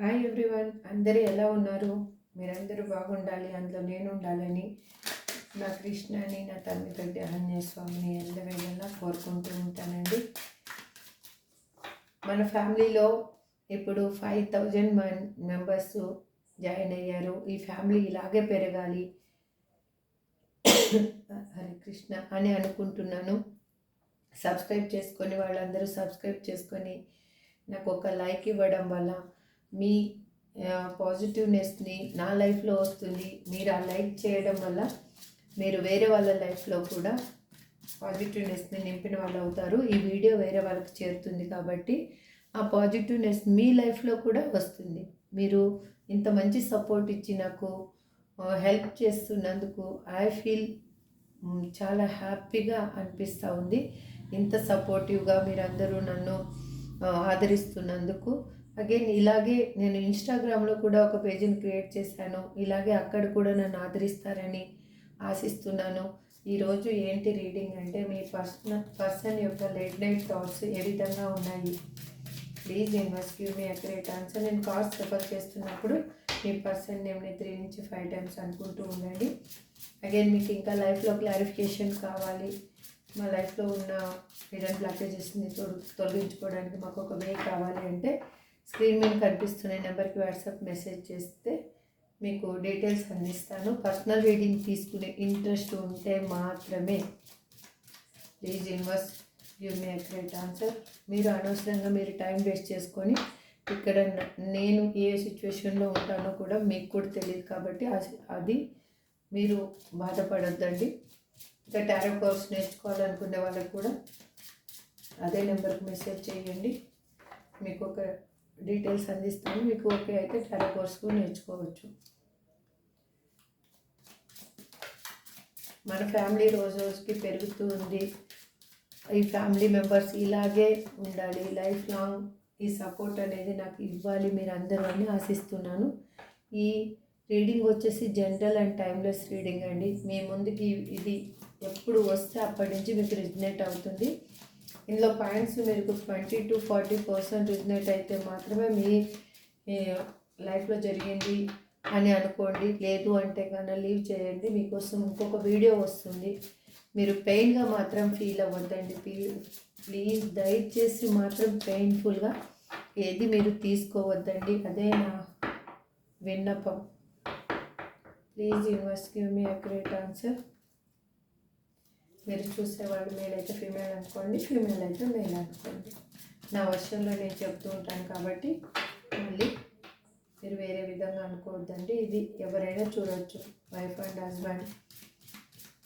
Hi everyone అందరూ ఎలా ఉన్నారు? మీరందరూ బాగుండాలి అందులో నేను ఉండాలని నా కృష్ణని నా తమ్మితోటి ఆంజనేయ స్వామిని ఎల్లవేళలా కోరుకుంటూ ఉంటానండి. మన ఫ్యామిలీలో ఇప్పుడు ఫైవ్ థౌజండ్ మన్ మెంబర్స్ జాయిన్ అయ్యారు. ఈ ఫ్యామిలీ ఇలాగే పెరగాలి. హరే కృష్ణ అని అనుకుంటున్నాను. సబ్స్క్రైబ్ చేసుకొని వాళ్ళందరూ సబ్స్క్రైబ్ చేసుకొని నాకు ఒక లైక్ ఇవ్వడం వల్ల మీ పాజిటివ్నెస్ని నా లైఫ్లో వస్తుంది. మీరు ఆ లైక్ చేయడం వల్ల మీరు వేరే వాళ్ళ లైఫ్లో కూడా పాజిటివ్నెస్ని నింపిన వాళ్ళు అవుతారు. ఈ వీడియో వేరే వాళ్ళకి చేరుతుంది కాబట్టి ఆ పాజిటివ్నెస్ మీ లైఫ్లో కూడా వస్తుంది. మీరు ఇంత మంచి సపోర్ట్ ఇచ్చి నాకు హెల్ప్ చేస్తున్నందుకు ఐ ఫీల్ చాలా హ్యాపీగా అనిపిస్తూ ఉంది. ఇంత సపోర్టివ్గా మీరందరూ నన్ను ఆదరిస్తున్నందుకు అగైన్ ఇలాగే నేను ఇన్స్టాగ్రామ్లో కూడా ఒక పేజీని క్రియేట్ చేశాను. ఇలాగే అక్కడ కూడా నన్ను ఆదరిస్తారని ఆశిస్తున్నాను. ఈరోజు ఏంటి రీడింగ్ అంటే మీ పర్సనల్ పర్సన్ యొక్క లేట్ నైట్ థాట్స్ ఏ విధంగా ఉన్నాయి? Please invest give me accurate answer నేను కార్డ్స్ రెఫర్ చేస్తున్నప్పుడు మీ పర్సన్ నేమ్ని త్రీ నుంచి ఫైవ్ టైమ్స్ అనుకుంటూ ఉండండి. అగైన్ మీకు ఇంకా లైఫ్లో క్లారిఫికేషన్ కావాలి. మా లైఫ్లో ఉన్న హిడెన్ బ్లాకేజెస్ని తొలగించుకోవడానికి మాకు ఒక వే కావాలి అంటే స్క్రీన్ మీద కనిపిస్తున్న నెంబర్కి వాట్సాప్ మెసేజ్ చేస్తే మీకు డీటెయిల్స్ అందిస్తాను. పర్సనల్ రీడింగ్ తీసుకునే ఇంట్రెస్ట్ ఉంటే మాత్రమే please invest you me accurate answer. మీరు అనవసరంగా మీరు టైం వేస్ట్ చేసుకొని ఇక్కడ నేను ఏ సిచ్యువేషన్లో ఉంటానో కూడా మీకు కూడా తెలియదు కాబట్టి అది- అది మీరు బాధపడొద్దండి. ఇంకా టారో కోర్స్ నేర్చుకోవాలనుకునే వాళ్ళకి కూడా అదే నెంబర్కి మెసేజ్ చేయండి. మీకు ఒక డీటెయిల్స్ అందిస్తాను మీకు ఓకే అయితే టారో కోర్స్ కూడా నేర్చుకోవచ్చు. మన ఫ్యామిలీ రోజు రోజుకి పెరుగుతూ ఉంది. ఈ ఫ్యామిలీ మెంబర్స్ ఇలాగే ఉండాలి. లైఫ్ లాంగ్ ఈ సపోర్ట్ అనేది నాకు ఇవ్వాలి. మీరు అందరూ అని ఆశిస్తున్నాను. ఈ రీడింగ్ వచ్చేసి జనరల్ అండ్ టైమ్లెస్ రీడింగ్ అండి. మీ ముందుకి ఇది ఎప్పుడు వస్తే అప్పటి నుంచి మీకు రిజనేట్ అవుతుంది. ఇందులో పాయింట్స్ మీకు twenty to forty percent resonate అయితే మాత్రమే మీ లైఫ్లో జరిగింది అని అనుకోండి. లేదు అంటే కన్నా లీవ్ చేయండి. మీకోసం ఇంకొక వీడియో వస్తుంది. మీరు పెయిన్గా మాత్రం ఫీల్ అవ్వద్దండి. ప్లీజ్ దయచేసి మాత్రం పెయిన్ఫుల్గా ఏది మీరు తీసుకోవద్దండి. అదే నా విన్నపం. Please universe give me accurate answer. మీరు చూసేవాళ్ళు మేల్ అయితే ఫీమేల్ అనుకోండి ఫీమేల్ అయితే మేల్ అనుకోండి. నా వర్షంలో నేను చెప్తూ ఉంటాను కాబట్టి మళ్ళీ మీరు వేరే విధంగా అనుకోవద్దండి. ఇది ఎవరైనా చూడవచ్చు wife and husband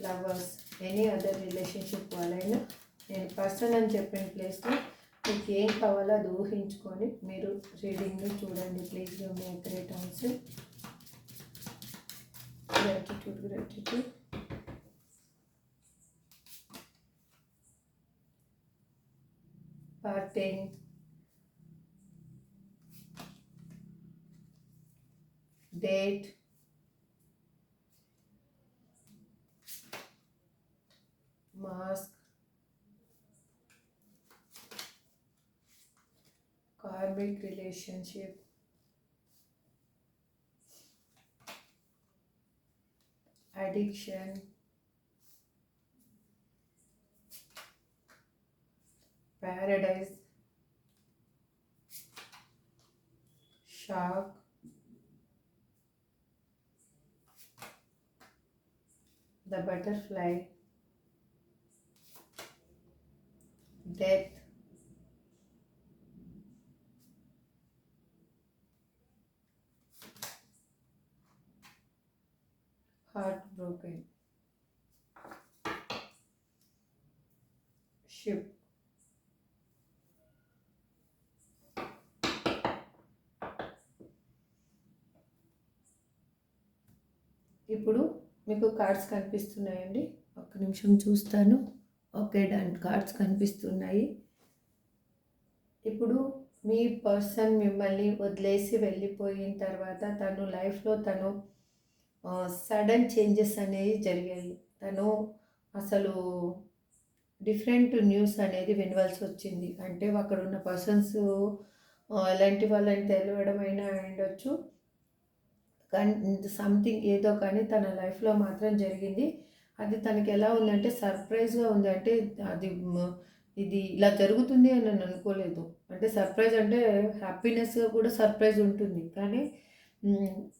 lovers any other relationship వాళ్ళైనా నేను పర్సన్ అని చెప్పిన ప్లేస్లో మీకు ఏం కావాలో అది ఊహించుకొని మీరు రీడింగ్ని చూడండి. Please me great answer gratitude gratitude parting date. Mask. Karmic relationship. Addiction paradise. Shark. The butterfly. Death. Heartbroken. Ship ఇప్పుడు మీకు కార్డ్స్ కనిపిస్తున్నాయండి. ఒక్క నిమిషం చూస్తాను. Okay done. కార్డ్స్ కనిపిస్తున్నాయి. ఇప్పుడు మీ పర్సన్ మిమ్మల్ని వదిలేసి వెళ్ళిపోయిన తర్వాత తను లైఫ్లో తను సడన్ చేంజెస్ అనేవి జరిగాయి. తను అసలు డిఫరెంట్ న్యూస్ అనేది వినవలసి వచ్చింది. అంటే అక్కడ ఉన్న పర్సన్స్ ఎలాంటి వాళ్ళని తెలియడమైనా ఉండొచ్చు. సంథింగ్ ఏదో కానీ తన లైఫ్లో మాత్రం జరిగింది. అది తనకి ఎలా ఉందంటే సర్ప్రైజ్గా ఉంది. అంటే అది ఇది ఇలా జరుగుతుంది అని నేను అనుకోలేదు. అంటే సర్ప్రైజ్ అంటే హ్యాపీనెస్గా కూడా సర్ప్రైజ్ ఉంటుంది. కానీ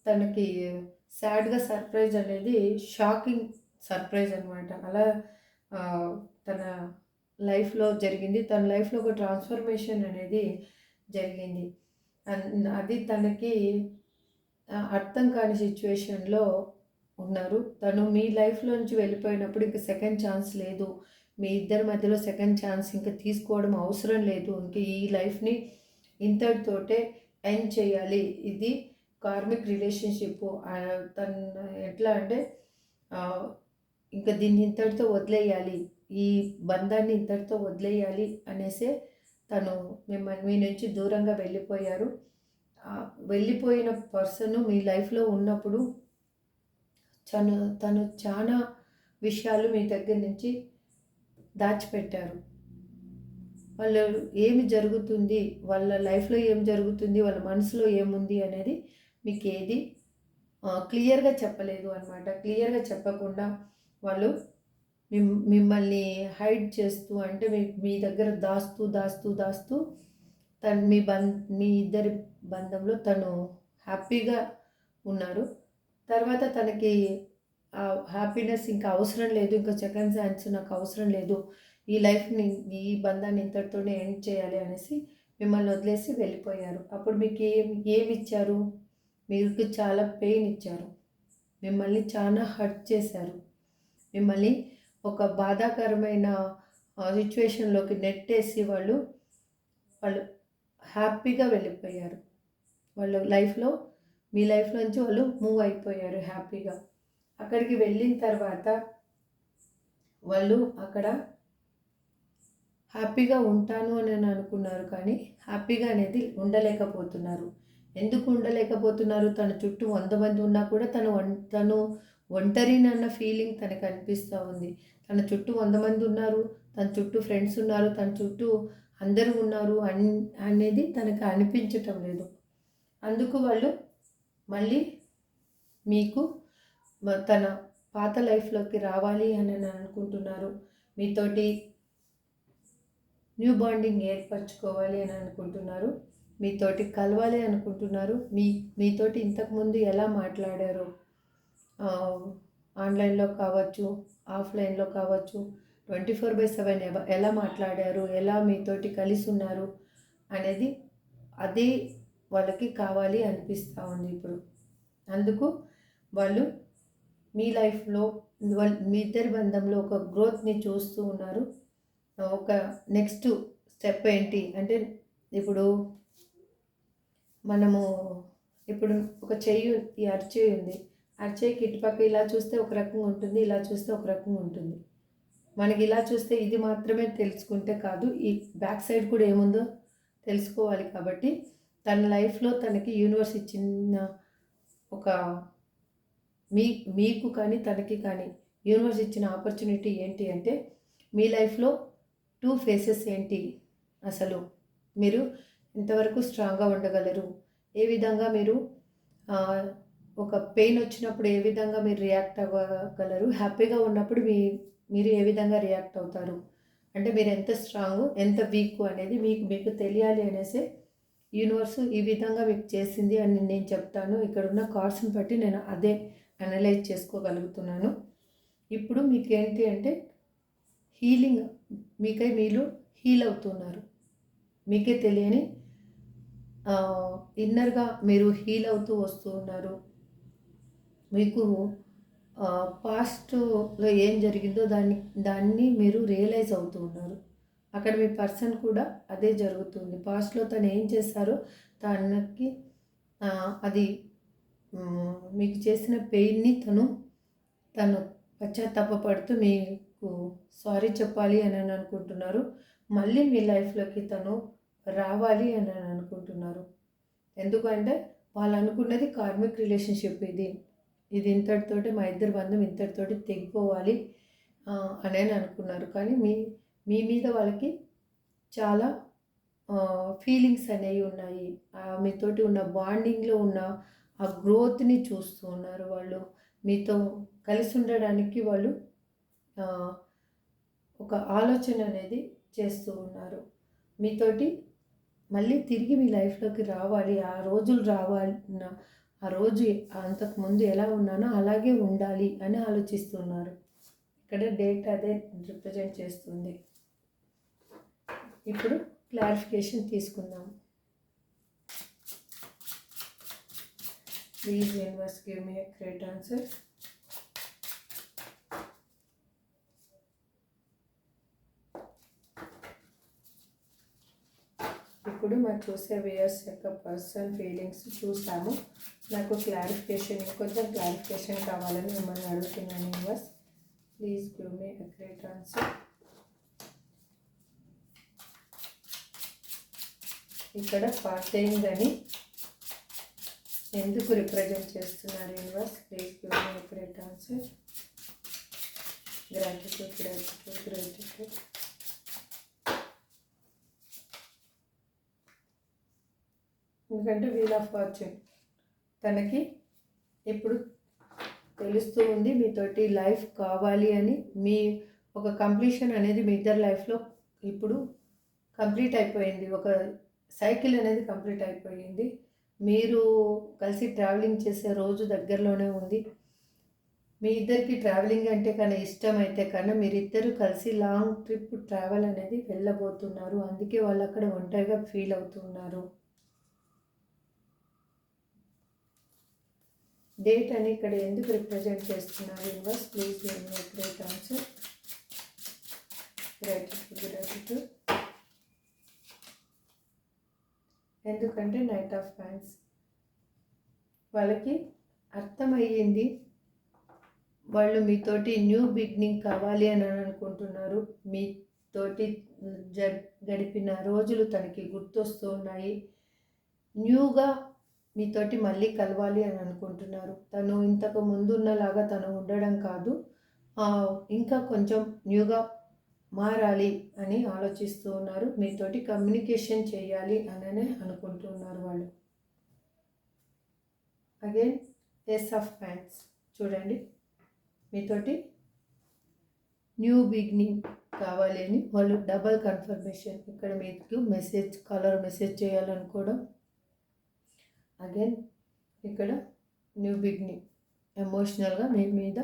తనకి సాడ్గా సర్ప్రైజ్ అనేది షాకింగ్ సర్ప్రైజ్ అనమాట అలా తన లైఫ్లో జరిగింది. తన లైఫ్లో ఒక ట్రాన్స్ఫర్మేషన్ అనేది జరిగింది. అది తనకి అర్థం కాని సిచ్యువేషన్లో ఉన్నారు. తను మీ లైఫ్లో నుంచి వెళ్ళిపోయినప్పుడు ఇంక సెకండ్ ఛాన్స్ లేదు. మీ ఇద్దరి మధ్యలో సెకండ్ ఛాన్స్ ఇంకా తీసుకోవడం అవసరం లేదు. ఇంక ఈ లైఫ్ని ఇంతటితోటే ఎండ్ చేయాలి. ఇది కార్మిక్ రిలేషన్షిప్. తను ఎట్లా అంటే ఇంకా దీన్ని ఇంతటితో వదిలేయాలి. ఈ బంధాన్ని ఇంతటితో వదిలేయాలి అనేసి తను మిమ్మల్ని మీ నుంచి దూరంగా వెళ్ళిపోయారు. వెళ్ళిపోయిన పర్సన్ మీ లైఫ్లో ఉన్నప్పుడు తను తను చాలా విషయాలు మీ దగ్గర నుంచి దాచిపెట్టారు. వాళ్ళు ఏమి జరుగుతుంది వాళ్ళ లైఫ్లో ఏం జరుగుతుంది వాళ్ళ మనసులో ఏముంది అనేది మీకు ఏది క్లియర్గా చెప్పలేదు అనమాట క్లియర్గా చెప్పకుండా వాళ్ళు మిమ్మల్ని హైడ్ చేస్తూ అంటే మీ మీ దగ్గర దాస్తూ దాస్తూ దాస్తూ తను మీ బం మీ ఇద్దరి బంధంలో తను హ్యాపీగా ఉన్నారు. తర్వాత తనకి ఆ హ్యాపీనెస్ ఇంకా అవసరం లేదు. ఇంకా సెకండ్ ఛాన్స్ నాకు అవసరం లేదు. ఈ లైఫ్ని ఈ బంధాన్ని ఇంతటితోనే ఎండ్ చేయాలి అనేసి మిమ్మల్ని వదిలేసి వెళ్ళిపోయారు. అప్పుడు మీకు ఏం ఏమి ఇచ్చారు? మీకు చాలా పెయిన్ ఇచ్చారు. మిమ్మల్ని చాలా హర్ట్ చేశారు. మిమ్మల్ని ఒక బాధాకరమైన సిచ్యువేషన్లోకి నెట్టేసి వాళ్ళు వాళ్ళు హ్యాపీగా వెళ్ళిపోయారు. వాళ్ళు లైఫ్లో మీ లైఫ్ నుంచి వాళ్ళు మూవ్ అయిపోయారు హ్యాపీగా. అక్కడికి వెళ్ళిన తర్వాత వాళ్ళు అక్కడ హ్యాపీగా ఉంటాను అని అనుకున్నారు కానీ హ్యాపీగా అనేది ఉండలేకపోతున్నారు. ఎందుకు ఉండలేకపోతున్నారు? తన చుట్టూ వంద మంది ఉన్నా కూడా తను వన్ తను ఒంటరినన్న ఫీలింగ్ తనకు అనిపిస్తూ ఉంది. తన చుట్టూ వంద మంది ఉన్నారు తన చుట్టూ ఫ్రెండ్స్ ఉన్నారు తన చుట్టూ అందరూ ఉన్నారు అన్ అనేది తనకు అనిపించటం లేదు. అందుకు వాళ్ళు మళ్ళీ మీకు తన పాత లైఫ్లోకి రావాలి అని అనుకుంటున్నారు. మీతోటి న్యూ బాండింగ్ ఏర్పరచుకోవాలి అని అనుకుంటున్నారు. మీతోటి కలవాలి అనుకుంటున్నారు. మీ మీతోటి ఇంతకుముందు ఎలా మాట్లాడారో? ఆన్లైన్లో కావచ్చు ఆఫ్లైన్లో కావచ్చు ట్వంటీ ఫోర్ బై సెవెన్ ఎలా మాట్లాడారు ఎలా మీతోటి కలిసి ఉన్నారు అనేది అది వాళ్ళకి కావాలి అనిపిస్తూ ఉంది ఇప్పుడు. అందుకు వాళ్ళు మీ లైఫ్లో వాళ్ళ మీ ఇద్దరి బంధంలో ఒక గ్రోత్ని చూస్తూ ఉన్నారు. ఒక నెక్స్ట్ స్టెప్ ఏంటి అంటే ఇప్పుడు మనము ఇప్పుడు ఒక చెయ్యి ఈ అరచేయి ఉంది. అరచేయికి ఇటుపక్క ఇలా చూస్తే ఒక రకంగా ఉంటుంది ఇలా చూస్తే ఒక రకంగా ఉంటుంది. మనకి ఇలా చూస్తే ఇది మాత్రమే తెలుసుకుంటే కాదు ఈ బ్యాక్ సైడ్ కూడా ఏముందో తెలుసుకోవాలి కాబట్టి తన లైఫ్లో తనకి యూనివర్స్ ఇచ్చిన ఒక మీ మీకు కానీ తనకి కానీ యూనివర్స్ ఇచ్చిన ఆపర్చునిటీ ఏంటి అంటే మీ లైఫ్లో టూ ఫేసెస్ ఏంటి? అసలు మీరు ఎంతవరకు స్ట్రాంగ్గా ఉండగలరు? ఏ విధంగా మీరు ఒక పెయిన్ వచ్చినప్పుడు ఏ విధంగా మీరు రియాక్ట్ అవ్వగలరు? హ్యాపీగా ఉన్నప్పుడు మీ మీరు ఏ విధంగా రియాక్ట్ అవుతారు? అంటే మీరు ఎంత స్ట్రాంగ్ ఎంత వీక్ అనేది మీకు మీకు తెలియాలి అనేసి యూనివర్స్ ఈ విధంగా మీకు చేసింది అని నేను చెప్తాను. ఇక్కడ ఉన్న కార్డ్స్ని బట్టి నేను అదే అనలైజ్ చేసుకోగలుగుతున్నాను. ఇప్పుడు మీకు ఏంటి అంటే హీలింగ్ మీకై మీరు హీల్ అవుతున్నారు. మీకే తెలియని ఇన్నర్గా మీరు హీల్ అవుతూ వస్తూ ఉన్నారు మీకు పాస్ట్లో ఏం జరిగిందో దాన్ని దాన్ని మీరు రియలైజ్ అవుతూ ఉన్నారు. అక్కడ మీ పర్సన్ కూడా అదే జరుగుతుంది. పాస్ట్లో తను ఏం చేశారో తనకి అది మీకు చేసిన పెయిన్ని తను తను పశ్చాత్తాపడుతూ మీకు సారీ చెప్పాలి అని అని అనుకుంటున్నారు. మళ్ళీ మీ లైఫ్లోకి తను రావాలి అని అని అనుకుంటున్నారు. ఎందుకంటే వాళ్ళు అనుకున్నది కార్మిక్ రిలేషన్షిప్ ఇది. ఇది ఇంతటితోటి మా ఇద్దరి బంధం ఇంతటితోటి తెగిపోవాలి అని అనుకున్నారు. కానీ మీ మీ మీద వాళ్ళకి చాలా ఫీలింగ్స్ అనేవి ఉన్నాయి. మీతోటి ఉన్న బాండింగ్లో ఉన్న ఆ గ్రోత్ని చూస్తూ ఉన్నారు వాళ్ళు. మీతో కలిసి ఉండడానికి వాళ్ళు ఒక ఆలోచన అనేది చేస్తూ ఉన్నారు. మీతోటి మళ్ళీ తిరిగి మీ లైఫ్లోకి రావాలి ఆ రోజులు రావాలి ఆ రోజు అంతకుముందు ఎలా ఉన్నానో అలాగే ఉండాలి అని ఆలోచిస్తున్నారు. ఇక్కడ డేట్ అదే రిప్రజెంట్ చేస్తుంది. ఇప్పుడు క్లారిఫికేషన్ తీసుకుందాం. Please universe give me a great answer ఇప్పుడు మనం చూసే వేయర్స్ యొక్క పర్సనల్ ఫీలింగ్స్ చూసాము. నాకు క్లారిఫికేషన్ ఇంకొంచెం క్లారిఫికేషన్ కావాలని మిమ్మల్ని అడుగుతున్నాను universe please give me a answer ఇక్కడ పాస్ అయిందని ఎందుకు రిప్రజెంట్ చేస్తున్నారు universe please give me a answer gratitude gratitude gratitude ఎందుకంటే వీల్ ఆఫ్ ఫార్చ్యూన్. తనకి ఇప్పుడు తెలుస్తూ ఉంది మీతోటి లైఫ్ కావాలి అని. మీ ఒక కంప్లీషన్ అనేది మీ ఇద్దరు లైఫ్లో ఇప్పుడు కంప్లీట్ అయిపోయింది. ఒక సైకిల్ అనేది కంప్లీట్ అయిపోయింది. మీరు కలిసి ట్రావెలింగ్ చేసే రోజు దగ్గరలోనే ఉంది. మీ ఇద్దరికి ట్రావెలింగ్ అంటే కన్నా ఇష్టం అయితే కన్నా మీరిద్దరు కలిసి లాంగ్ ట్రిప్ ట్రావెల్ అనేది వెళ్ళబోతున్నారు. అందుకే వాళ్ళు అక్కడ ఒంటరిగా ఫీల్ అవుతున్నారు. డేట్ అని ఇక్కడ ఎందుకు రిప్రజెంట్ చేస్తున్నారు inverse please great answer gratitude gratitude ఎందుకంటే నైట్ ఆఫ్ ఫ్యాన్స్ వాళ్ళకి అర్థమయ్యింది వాళ్ళు మీతోటి న్యూ బిగినింగ్ కావాలి అని అనుకుంటున్నారు. మీతోటి జ గడిపిన రోజులు తనకి గుర్తొస్తూ ఉన్నాయి. న్యూగా మీతోటి మళ్ళీ కలవాలి అని అనుకుంటున్నారు. తను ఇంతకు ముందున్నలాగా తను ఉండడం కాదు. ఇంకా కొంచెం న్యూగా మారాలి అని ఆలోచిస్తూ ఉన్నారు. మీతోటి కమ్యూనికేషన్ చేయాలి అని అనుకుంటున్నారు వాళ్ళు. అగైన్ ఎస్ ఆఫ్ ప్యాంట్స్ చూడండి. మీతోటి న్యూ బిగినింగ్ కావాలి అని వాళ్ళు డబల్ కన్ఫర్మేషన్. ఇక్కడ మీకు మెసేజ్ కలర్ మెసేజ్ చేయాలనుకోవడం అగైన్ ఇక్కడ న్యూ బిగ్ని ఎమోషనల్గా మీ మీద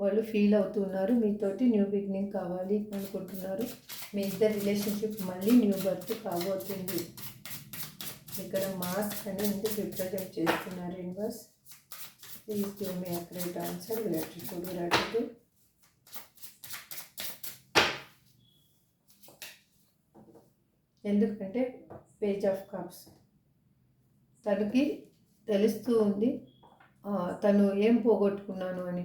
వాళ్ళు ఫీల్ అవుతున్నారు. మీతోటి న్యూ బిగినింగ్ కావాలి అనుకుంటున్నారు. మీ ఇద్దరు రిలేషన్షిప్ మళ్ళీ న్యూ బర్త్ కాబోతుంది. ఇక్కడ మాస్క్ అని ఎందుకు రిప్రజెంట్ చేస్తున్నారు inverse please give me accurate answer gratitude gratitude ఎందుకంటే పేజ్ ఆఫ్ కప్స్ తనకి తెలుస్తూ ఉంది తను ఏం పోగొట్టుకున్నాను అని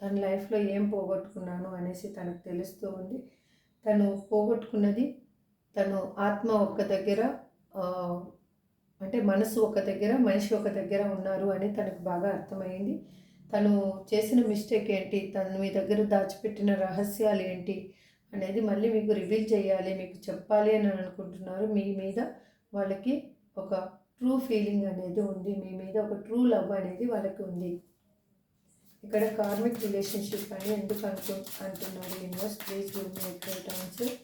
తన లైఫ్లో ఏం పోగొట్టుకున్నాను అనేసి తనకు తెలుస్తూ ఉంది. తను పోగొట్టుకున్నది తను ఆత్మ ఒక్క దగ్గర అంటే మనసు ఒక దగ్గర మనిషి ఒక దగ్గర ఉన్నారు అని తనకు బాగా అర్థమైంది తను చేసిన మిస్టేక్ ఏంటి తను మీ దగ్గర దాచిపెట్టిన రహస్యాలు ఏంటి అనేది మళ్ళీ మీకు రివీల్ చేయాలి మీకు చెప్పాలి అని అనుకుంటున్నారు. మీ మీద వాళ్ళకి ఒక ట్రూ ఫీలింగ్ అనేది ఉంది. మీ మీద ఒక ట్రూ లవ్ అనేది వాళ్ళకి ఉంది. ఇక్కడ కార్మిక్ రిలేషన్షిప్ అని ఎందుకు అనుకు అంటున్నారు? Universe please give me right answer.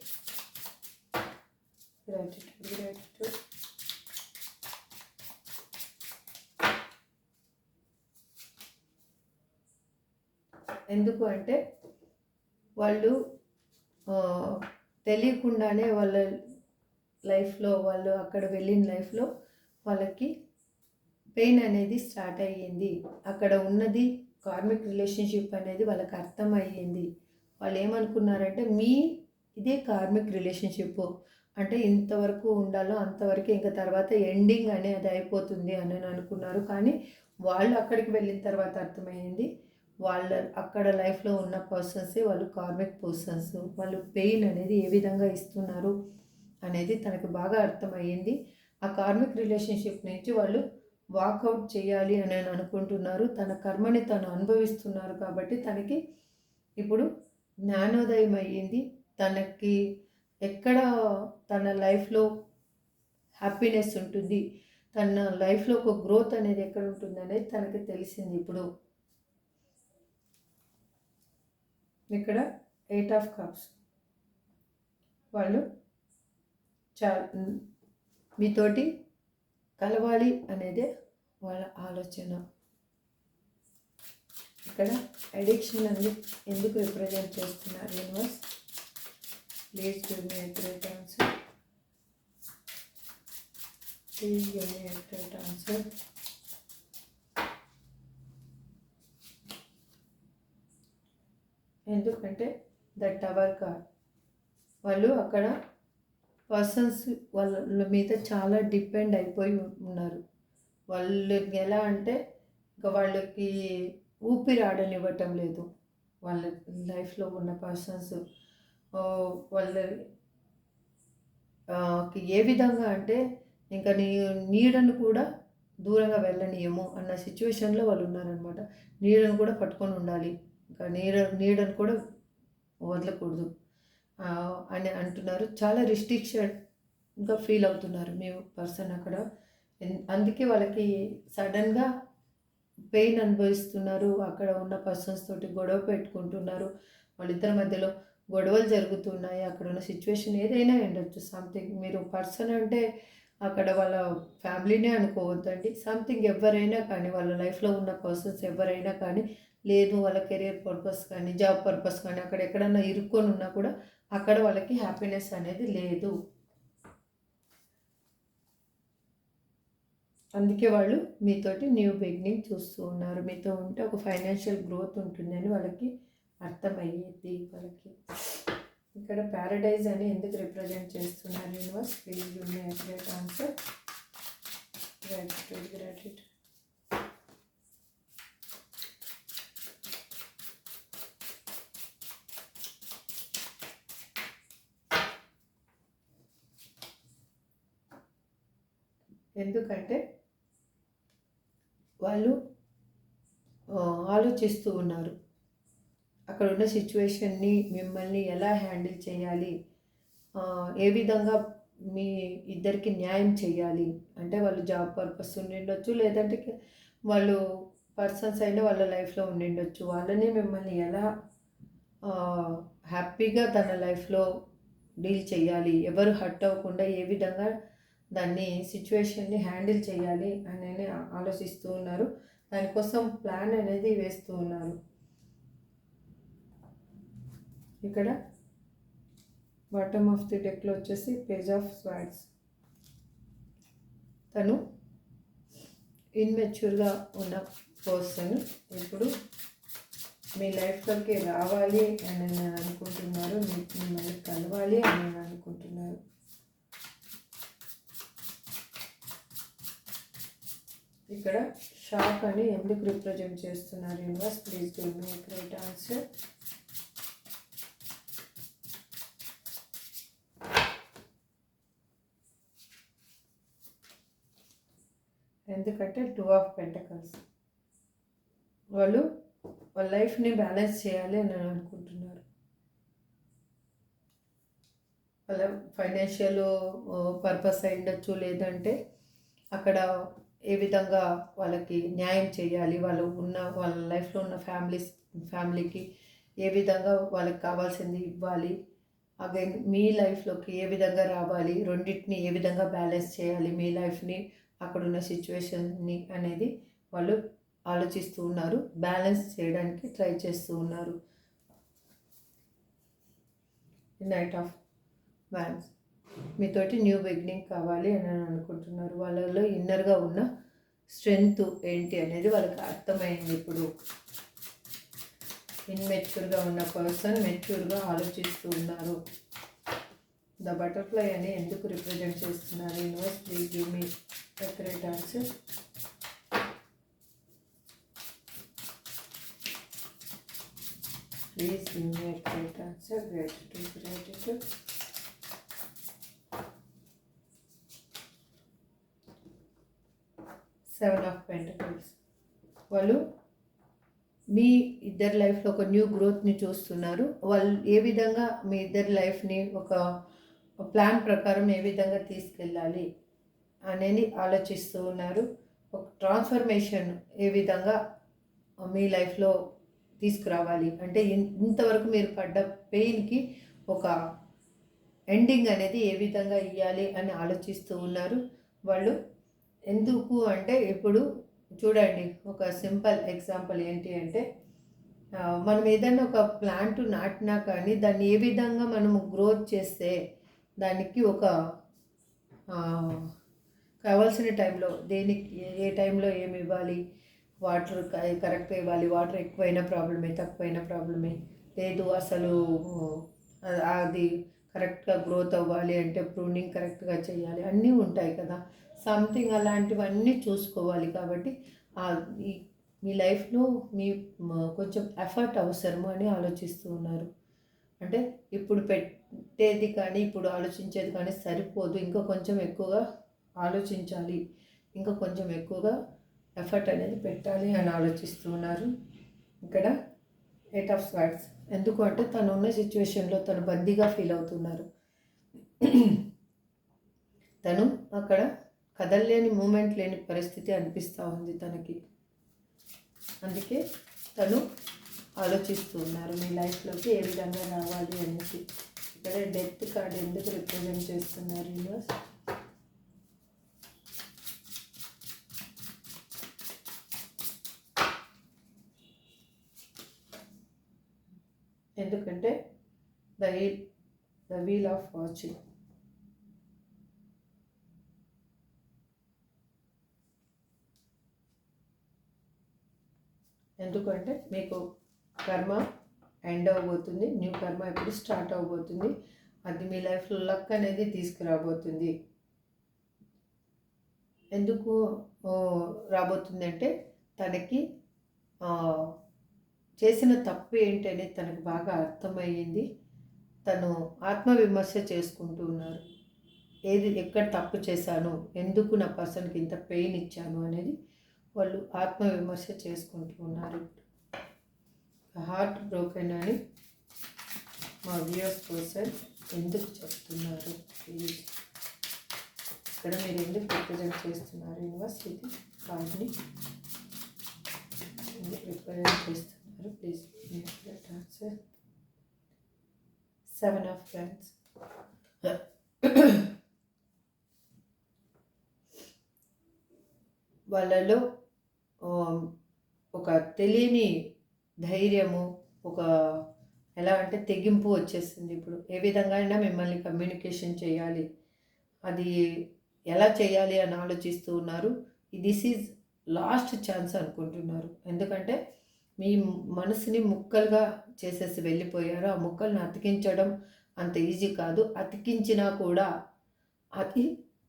Gratitude gratitude ఎందుకు అంటే వాళ్ళు తెలియకుండానే వాళ్ళ లైఫ్లో వాళ్ళు అక్కడ వెళ్ళిన లైఫ్లో వాళ్ళకి పెయిన్ అనేది స్టార్ట్ అయ్యింది. అక్కడ ఉన్నది కార్మిక్ రిలేషన్షిప్ అనేది వాళ్ళకి అర్థమయ్యింది. వాళ్ళు ఏమనుకున్నారంటే మీ ఇదే కార్మిక్ రిలేషన్షిప్. అంటే ఇంతవరకు ఉండాలో అంతవరకు ఇంకా తర్వాత ఎండింగ్ అనేది అయిపోతుంది అని అనుకున్నారు. కానీ వాళ్ళు అక్కడికి వెళ్ళిన తర్వాత అర్థమైంది వాళ్ళ అక్కడ లైఫ్లో ఉన్న పర్సన్సే వాళ్ళు కార్మిక్ పర్సన్స్. వాళ్ళు పెయిన్ అనేది ఏ విధంగా ఇస్తున్నారు అనేది తనకు బాగా అర్థమయ్యింది. ఆ కార్మిక్ రిలేషన్షిప్ నుంచి వాళ్ళు వాకౌట్ చేయాలి అని అనుకుంటున్నారు. తన కర్మని తను అనుభవిస్తున్నారు కాబట్టి తనకి ఇప్పుడు జ్ఞానోదయం అయ్యింది. తనకి ఎక్కడ తన లైఫ్లో హ్యాపీనెస్ ఉంటుంది తన లైఫ్లో ఒక గ్రోత్ అనేది ఎక్కడ ఉంటుంది అనేది తనకి తెలిసింది ఇప్పుడు. ఇక్కడ ఎయిట్ ఆఫ్ కప్స్. వాళ్ళు చా మీతోటి కలవాలి అనేదే వాళ్ళ ఆలోచన. ఇక్కడ అడిక్షన్ అనేది ఎందుకు రిప్రజెంట్ చేస్తున్నారు universe please give me accurate answer please give me accurate answer ఎందుకంటే ద టవర్ కార్ వాళ్ళు అక్కడ పర్సన్స్ వాళ్ళ మీద చాలా డిపెండ్ అయిపోయి ఉన్నారు. వాళ్ళకి ఎలా అంటే ఇంకా వాళ్ళకి ఊపిరి ఆడనివ్వటం లేదు. వాళ్ళ లైఫ్లో ఉన్న పర్సన్స్ వాళ్ళ ఏ విధంగా అంటే ఇంకా నీ నీడను కూడా దూరంగా వెళ్ళనీయము అన్న సిచ్యువేషన్లో వాళ్ళు ఉన్నారనమాట నీడను కూడా పట్టుకొని ఉండాలి. ఇంకా నీడ నీడను కూడా వదలకూడదు. అని అంటున్నారు. చాలా రిస్ట్రిక్షన్గా ఫీల్ అవుతున్నారు మీ పర్సన్ అక్కడ. అందుకే వాళ్ళకి సడన్గా పెయిన్ అనుభవిస్తున్నారు. అక్కడ ఉన్న పర్సన్స్ తోటి గొడవ పెట్టుకుంటున్నారు. వాళ్ళిద్దరి మధ్యలో గొడవలు జరుగుతున్నాయి. అక్కడ ఉన్న సిచ్యువేషన్ ఏదైనా ఉండొచ్చు. సంథింగ్ మీరు పర్సన్ అంటే అక్కడ వాళ్ళ ఫ్యామిలీనే అనుకోవద్దండి. సంథింగ్ ఎవరైనా కానీ వాళ్ళ లైఫ్లో ఉన్న పర్సన్స్ ఎవరైనా కానీ లేదు వాళ్ళ కెరియర్ పర్పస్ కానీ జాబ్ పర్పస్ కానీ అక్కడ ఎక్కడన్నా ఇరుక్కొని ఉన్నా కూడా అక్కడ వాళ్ళకి హ్యాపీనెస్ అనేది లేదు. అందుకే వాళ్ళు మీతోటి న్యూ బిగినింగ్ చూస్తూ ఉన్నారు. మీతో ఉంటే ఒక ఫైనాన్షియల్ గ్రోత్ ఉంటుందని వాళ్ళకి అర్థమయ్యేది వాళ్ళకి. ఇక్కడ ప్యారడైజ్ అని ఎందుకు రిప్రజెంట్ చేస్తున్నారు? Universe please give answer gratitude gratitude ఎందుకంటే వాళ్ళు ఆలోచిస్తూ ఉన్నారు. అక్కడ ఉన్న సిచ్యువేషన్ని మిమ్మల్ని ఎలా హ్యాండిల్ చేయాలి? ఏ విధంగా మీ ఇద్దరికి న్యాయం చేయాలి? అంటే వాళ్ళు జాబ్ పర్పస్ ఉండిండొచ్చు లేదంటే వాళ్ళు పర్సన్స్ అయినా వాళ్ళ లైఫ్లో ఉండిండొచ్చు. వాళ్ళని మిమ్మల్ని ఎలా హ్యాపీగా తన లైఫ్లో డీల్ చేయాలి? ఎవరు హర్ట్ అవ్వకుండా ఏ విధంగా దాన్ని సిచ్యువేషన్ని హ్యాండిల్ చేయాలి అని ఆలోచిస్తూ ఉన్నారు. దానికోసం ప్లాన్ అనేది వేస్తూ ఉన్నారు. ఇక్కడ బాటమ్ ఆఫ్ ది డెక్లో వచ్చేసి పేజ్ ఆఫ్ స్వాడ్స్. తను ఇన్మెచ్యూర్గా ఉన్న పర్సన్ ఇప్పుడు మీ లైఫ్లోకి రావాలి అని నేను అనుకుంటున్నారు మిమ్మల్ని కలవాలి అని నేను అనుకుంటున్నారు. ఇక్కడ షాక్ అని ఎందుకు రిప్రజెంట్ చేస్తున్నారు universe? Please give me great answer ఎందుకంటే టూ ఆఫ్ పెంటకల్స్ వాళ్ళు వాళ్ళ లైఫ్ని బ్యాలెన్స్ చేయాలి అని అనుకుంటున్నారు. వాళ్ళ ఫైనాన్షియల్ పర్పస్ అయి ఉండొచ్చు లేదంటే అక్కడ ఏ విధంగా వాళ్ళకి న్యాయం చేయాలి వాళ్ళు ఉన్న వాళ్ళ లైఫ్లో ఉన్న ఫ్యామిలీస్ ఫ్యామిలీకి ఏ విధంగా వాళ్ళకి కావాల్సింది ఇవ్వాలి అగైన్ మీ లైఫ్లోకి ఏ విధంగా రావాలి రెండింటిని ఏ విధంగా బ్యాలెన్స్ చేయాలి మీ లైఫ్ని అక్కడున్న సిచ్యువేషన్ని అనేది వాళ్ళు ఆలోచిస్తూ ఉన్నారు బ్యాలెన్స్ చేయడానికి ట్రై చేస్తూ ఉన్నారు. నైట్ ఆఫ్ బ్యాలెన్స్ మీతోటి న్యూ బిగినింగ్ కావాలి అని అనుకుంటున్నారు. వాళ్ళలో ఇన్నర్గా ఉన్న స్ట్రెంగ్త్ ఏంటి అనేది వాళ్ళకి అర్థమైంది ఇప్పుడు. ఇన్మెచ్యూర్గా ఉన్న పర్సన్ మెచ్యూర్గా ఆలోచిస్తూ ఉన్నారు. ద బటర్ఫ్లై అని ఎందుకు రిప్రజెంట్ చేస్తున్నారు? Universe please give me accurate answer please give me accurate answer gratitude gratitude seven of pentacles. వాళ్ళు మీ ఇద్దరి లైఫ్లో ఒక న్యూ గ్రోత్ని చూస్తున్నారు. వాళ్ళు ఏ విధంగా మీ ఇద్దరి లైఫ్ని ఒక ప్లాన్ ప్రకారం ఏ విధంగా తీసుకెళ్ళాలి అనేది ఆలోచిస్తూ ఉన్నారు. ఒక ట్రాన్స్ఫర్మేషన్ ఏ విధంగా మీ లైఫ్లో తీసుకురావాలి అంటే ఇన్- ఇంతవరకు మీరు పడ్డ పెయిన్కి ఒక ఎండింగ్ అనేది ఏ విధంగా ఇవ్వాలి అని ఆలోచిస్తూ ఉన్నారు. వాళ్ళు ఎందుకు అంటే ఇప్పుడు చూడండి ఒక సింపుల్ ఎగ్జాంపుల్ ఏంటి అంటే మనం ఏదైనా ఒక ప్లాంట్ నాటినా కానీ దాన్ని ఏ విధంగా మనము గ్రోత్ చేస్తే దానికి ఒక కావాల్సిన టైంలో దేనికి ఏ టైంలో ఏమి ఇవ్వాలి? వాటర్ కరెక్ట్గా ఇవ్వాలి. వాటర్ ఎక్కువైనా ప్రాబ్లమే తక్కువైనా ప్రాబ్లమే. లేదు అసలు అది కరెక్ట్గా గ్రోత్ అవ్వాలి అంటే ప్రూనింగ్ కరెక్ట్గా చేయాలి. అన్నీ ఉంటాయి కదా. సంథింగ్ అలాంటివన్నీ చూసుకోవాలి కాబట్టి మీ లైఫ్లో మీ కొంచెం ఎఫర్ట్ అవసరము అని ఆలోచిస్తూ ఉన్నారు. అంటే ఇప్పుడు పెట్టేది కానీ ఇప్పుడు ఆలోచించేది కానీ సరిపోదు. ఇంకా కొంచెం ఎక్కువగా ఆలోచించాలి. ఇంకా కొంచెం ఎక్కువగా ఎఫర్ట్ అనేది పెట్టాలి అని ఆలోచిస్తూ ఉన్నారు. ఇక్కడ ఎయిట్ ఆఫ్ స్వాట్స్ ఎందుకు అంటే తను ఉన్న సిచ్యువేషన్లో తను బందీగా ఫీల్ అవుతున్నారు. తను అక్కడ కదలలేని మూమెంట్ లేని పరిస్థితి అనిపిస్తూ ఉంది తనకి. అందుకే తను ఆలోచిస్తూ ఉన్నారు మీ లైఫ్లోకి ఏ విధంగా రావాలి? అనేసి ఇక్కడ డెత్ కార్డ్ ఎందుకు రిప్రజెంట్ చేస్తున్నారు యూనివర్స్ ఎందుకంటే ద వీల్ ఆఫ్ వాచింగ్ ఎందుకంటే మీకు కర్మ ఎండ్ అవ్వబోతుంది న్యూ కర్మ ఎప్పుడు స్టార్ట్ అవ్వబోతుంది అది మీ లైఫ్లో లక్ అనేది తీసుకురాబోతుంది. ఎందుకు రాబోతుందంటే రాబోతుంది అంటే తనకి చేసిన తప్పు ఏంటి అనేది తనకు బాగా అర్థమయ్యింది. తను ఆత్మవిమర్శ చేసుకుంటూ ఉన్నారు. ఏది ఎక్కడ తప్పు చేశాను? ఎందుకు నా పర్సన్కి ఇంత పెయిన్ ఇచ్చాను? అనేది వాళ్ళు ఆత్మవిమర్శ చేసుకుంటూ ఉన్నారు హార్ట్ బ్రోకెన్ అని మా వ్యూస్ పర్సన్ ఎందుకు చెప్తున్నారు? ప్లీజ్. ఇక్కడ మీరు ఎందుకు రిప్రజెంట్ చేస్తున్నారు? యూనివర్స్ ఇది కార్డ్ని ఎందుకు రిప్రజెంట్ చేస్తున్నారు? Please. Answer seven of friends వాళ్ళలో um, ఒక తెలియని ధైర్యము ఒక ఎలా అంటే తెగింపు వచ్చేస్తుంది ఇప్పుడు. ఏ విధంగా అయినా మిమ్మల్ని కమ్యూనికేషన్ చేయాలి. అది ఎలా చేయాలి అని ఆలోచిస్తూ ఉన్నారు. దిస్ ఈజ్ లాస్ట్ ఛాన్స్ అనుకుంటున్నారు. ఎందుకంటే మీ మనసుని ముక్కలుగా చేసేసి వెళ్ళిపోయారు. ఆ ముక్కల్ని అతికించడం అంత ఈజీ కాదు. అతికించినా కూడా అది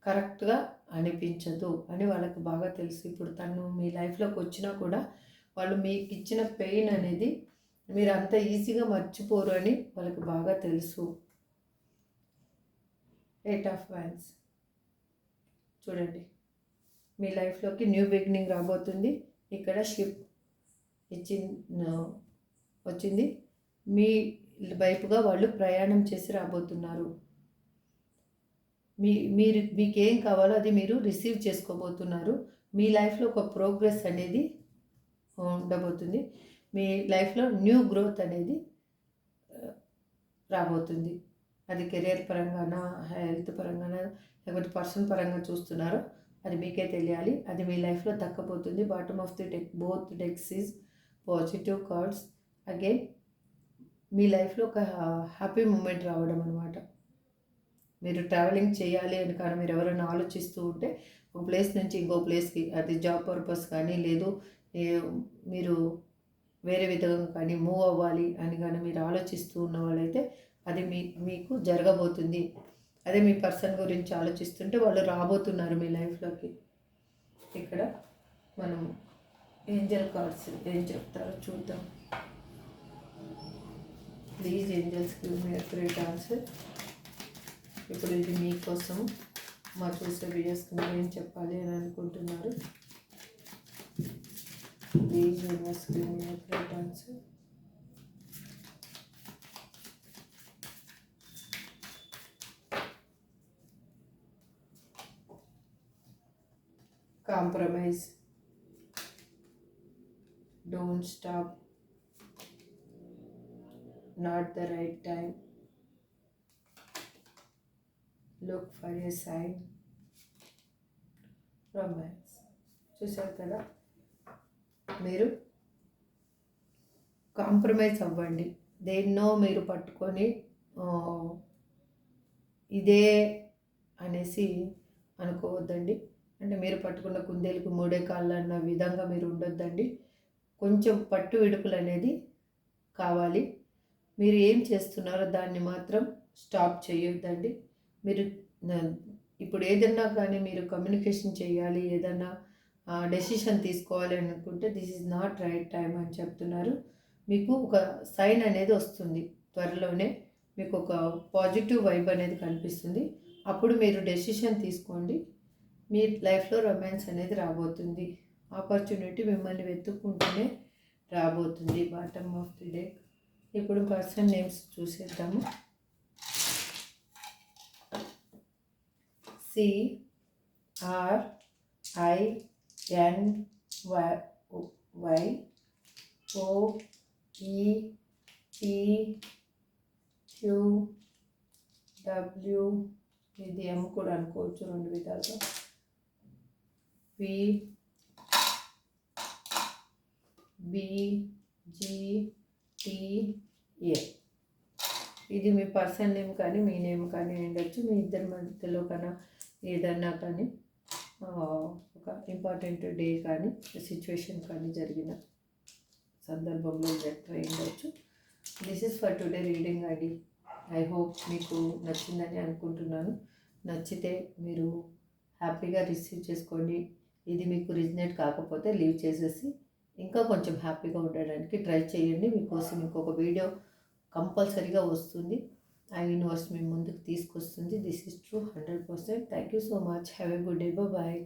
కరెక్ట్గా అనిపించదు అని వాళ్ళకి బాగా తెలుసు. ఇప్పుడు తను మీ లైఫ్లోకి వచ్చినా కూడా వాళ్ళు మీకు ఇచ్చిన పెయిన్ అనేది మీరు అంత ఈజీగా మర్చిపోరు అని వాళ్ళకి బాగా తెలుసు. ఎయిట్ ఆఫ్ వ్యాన్స్ చూడండి. మీ లైఫ్లోకి న్యూ బిగినింగ్ రాబోతుంది. ఇక్కడ షిప్ ఇచ్చి వచ్చింది. మీ వైపుగా వాళ్ళు ప్రయాణం చేసి రాబోతున్నారు. మీ మీరు మీకు ఏం కావాలో అది మీరు రిసీవ్ చేసుకోబోతున్నారు. మీ లైఫ్లో ఒక ప్రోగ్రెస్ అనేది ఉండబోతుంది. మీ లైఫ్లో న్యూ గ్రోత్ అనేది రాబోతుంది. అది కెరియర్ పరంగానా హెల్త్ పరంగానా లేకపోతే పర్సన్ పరంగా చూస్తున్నారో అది మీకే తెలియాలి. అది మీ లైఫ్లో దక్కబోతుంది. Bottom of the deck both decks is positive cards again మీ లైఫ్లో ఒక హ్యాపీ మూమెంట్ రావడం అనమాట మీరు ట్రావెలింగ్ చేయాలి అని కానీ మీరు ఎవరైనా ఆలోచిస్తూ ఉంటే ఒక ప్లేస్ నుంచి ఇంకో ప్లేస్కి అది జాబ్ పర్పస్ కానీ లేదు మీరు వేరే విధంగా కానీ మూవ్ అవ్వాలి అని కానీ మీరు ఆలోచిస్తూ ఉన్న వాళ్ళైతే అది మీ మీకు జరగబోతుంది. అదే మీ పర్సన్ గురించి ఆలోచిస్తుంటే వాళ్ళు రాబోతున్నారు మీ లైఫ్లోకి ఇక్కడ మనం ఏంజల్ కార్డ్స్ ఏం చెప్తారో చూద్దాం please angels give me accurate answer ఇప్పుడు ఇది మీకోసం మా చూసే వీడియోస్కి మీరు ఏం చెప్పాలి అని అనుకుంటున్నారు please angels give me accurate answer compromise don't stop not the right time look for a sign romance చూశారు కదా? మీరు కాంప్రమైజ్ అవ్వండి. దేన్నో మీరు పట్టుకొని ఇదే అనేసి అనుకోవద్దండి. అంటే మీరు పట్టుకున్న కుందేలకు మూడే కాళ్ళు అన్న విధంగా మీరు ఉండొద్దండి. కొంచెం పట్టు విడుపులు అనేది కావాలి. మీరు ఏం చేస్తున్నారో దాన్ని మాత్రం స్టాప్ చేయొద్దండి. మీరు ఇప్పుడు ఏదన్నా కానీ మీరు కమ్యూనికేషన్ చేయాలి ఏదన్నా డెసిషన్ తీసుకోవాలి అనుకుంటే this is not right time అని చెప్తున్నారు. మీకు ఒక సైన్ అనేది వస్తుంది త్వరలోనే. మీకు ఒక పాజిటివ్ వైబ్ అనేది కనిపిస్తుంది. అప్పుడు మీరు డెసిషన్ తీసుకోండి. మీ లైఫ్లో రొమాన్స్ అనేది రాబోతుంది. ఆపర్చునిటీ మిమ్మల్ని వెతుక్కుంటూనే రాబోతుంది. బాటమ్ ఆఫ్ ది డే ఇప్పుడు పర్సన్ నేమ్స్ చూసేద్దాము. C R I N Y Y O E P Q W ఇది ఎం కూడా అనుకోవచ్చు. రెండు విధాలుగా. P B G T A. ఇది మీ పర్సన్ నేమ్ కానీ మీ నేమ్ కానీ ఉండొచ్చు. మీ ఇద్దరి మధ్యలో కన్నా ఏదన్నా కానీ ఒక ఇంపార్టెంట్ డే కానీ సిచ్యువేషన్ కానీ జరిగిన సందర్భంలో వ్యక్తం ఉండొచ్చు. This is for today reading ID I hope మీకు నచ్చిందని అనుకుంటున్నాను. నచ్చితే మీరు హ్యాపీగా రిసీవ్ చేసుకోండి. ఇది మీకు రిజనేట్ కాకపోతే లీవ్ చేసేసి ఇంకా కొంచెం హ్యాపీగా ఉండడానికి ట్రై చేయండి. మీకోసం ఇంకొక వీడియో కంపల్సరీగా వస్తుంది. ఆ యూనివర్స్ మీ ముందుకు తీసుకొస్తుంది. This is true hundred percent thank you so much have a good day bye